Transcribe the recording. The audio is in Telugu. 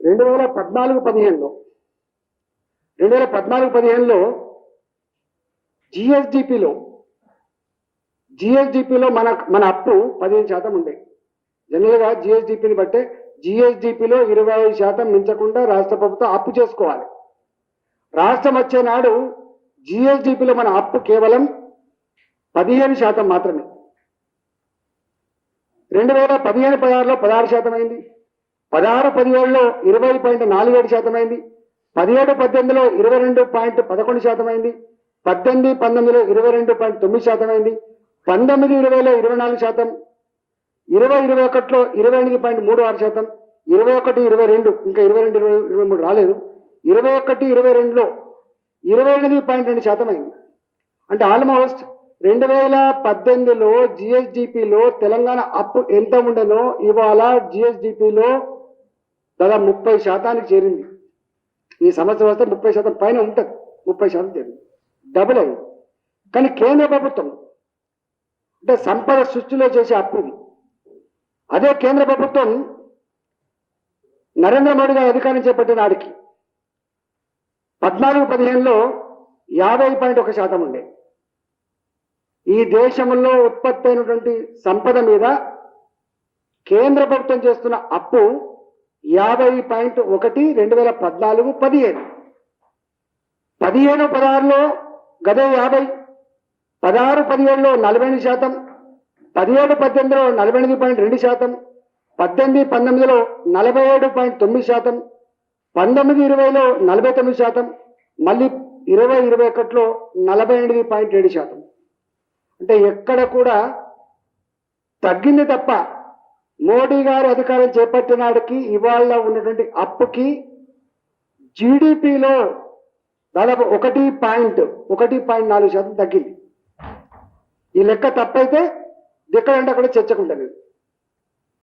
రెండు వేల పద్నాలుగు పదిహేనులో రెండు వేల పద్నాలుగు పదిహేనులో జిఎస్డిపిలో జిఎస్డిపిలో మన మన అప్పు పదిహేను శాతం ఉండే. జనరల్గా జిఎస్డిపిని బట్టే జిఎస్డిపిలో ఇరవై ఐదు శాతం మించకుండా రాష్ట్ర ప్రభుత్వం అప్పు చేసుకోవాలి. రాష్ట్రం వచ్చే నాడు జిఎస్డిపిలో మన అప్పు కేవలం పదిహేను శాతం మాత్రమే. రెండు వేల పదిహేను పదహారులో పదహారు శాతం అయింది. పదహారు పదిహేడులో ఇరవై పాయింట్ నాలుగు ఏడు శాతం అయింది. పదిహేడు పద్దెనిమిదిలో ఇరవై రెండు పాయింట్ పదకొండు శాతం అయింది. పద్దెనిమిది పంతొమ్మిదిలో ఇరవై రెండు పాయింట్ తొమ్మిది శాతం అయింది. పంతొమ్మిది ఇరవైలో ఇరవై నాలుగు శాతం. ఇరవై ఇరవై ఒకటిలో ఇరవై ఎనిమిది పాయింట్ మూడు ఆరు శాతం. ఇరవై ఒకటి ఇరవై రెండు ఇంకా ఇరవై రెండు ఇరవై ఇరవై మూడు రాలేదు. ఇరవై ఒకటి ఇరవై రెండులో ఇరవై ఎనిమిది పాయింట్ రెండు శాతం అయింది. అంటే ఆల్మోస్ట్ రెండు వేల పద్దెనిమిదిలో జిఎస్డిపిలో తెలంగాణ అప్పు ఎంత ఉండనో ఇవాళ జిఎస్డిపిలో దాదాపు ముప్పై శాతానికి చేరింది. ఈ సంవత్సరం వస్తే ముప్పై శాతం పైన ఉంటుంది. ముప్పై శాతం చేరింది. డబుల్ అయింది. కానీ కేంద్ర ప్రభుత్వం అంటే సంపద సృష్టిలో చేసే అప్పు అదే కేంద్ర ప్రభుత్వం నరేంద్ర మోడీ గారు అధికారం చేపట్టిన నాడికి పద్నాలుగు పదిహేనులో యాభై పాయింట్ ఒక శాతం ఉండే. ఈ దేశంలో ఉత్పత్తి అయినటువంటి సంపద మీద కేంద్ర ప్రభుత్వం చేస్తున్న అప్పు యాభై పాయింట్ ఒకటి రెండు వేల పద్నాలుగు పదిహేను. పదిహేను పదహారులో గదే యాభై పదహారు పదిహేడులో నలభై ఎనిమిది శాతం పదిహేడు పద్దెనిమిదిలో నలభై ఎనిమిది పాయింట్ రెండు శాతం పద్దెనిమిది పంతొమ్మిదిలో నలభై ఏడు పాయింట్ తొమ్మిది శాతం పంతొమ్మిది ఇరవైలో నలభై తొమ్మిది శాతం మళ్ళీ ఇరవై ఇరవై ఒకటిలో నలభై ఎనిమిది పాయింట్ ఏడు శాతం. అంటే ఎక్కడ కూడా తగ్గింది తప్ప మోడీ గారు అధికారం చేపట్టినాడికి ఇవాళ ఉన్నటువంటి అప్పుకి జీడిపిలో దాదాపు ఒకటి పాయింట్ ఒకటి పాయింట్ నాలుగు శాతం తగ్గింది. ఈ లెక్క తప్పైతే ఎక్కడంటే అక్కడ చర్చకుంటుంది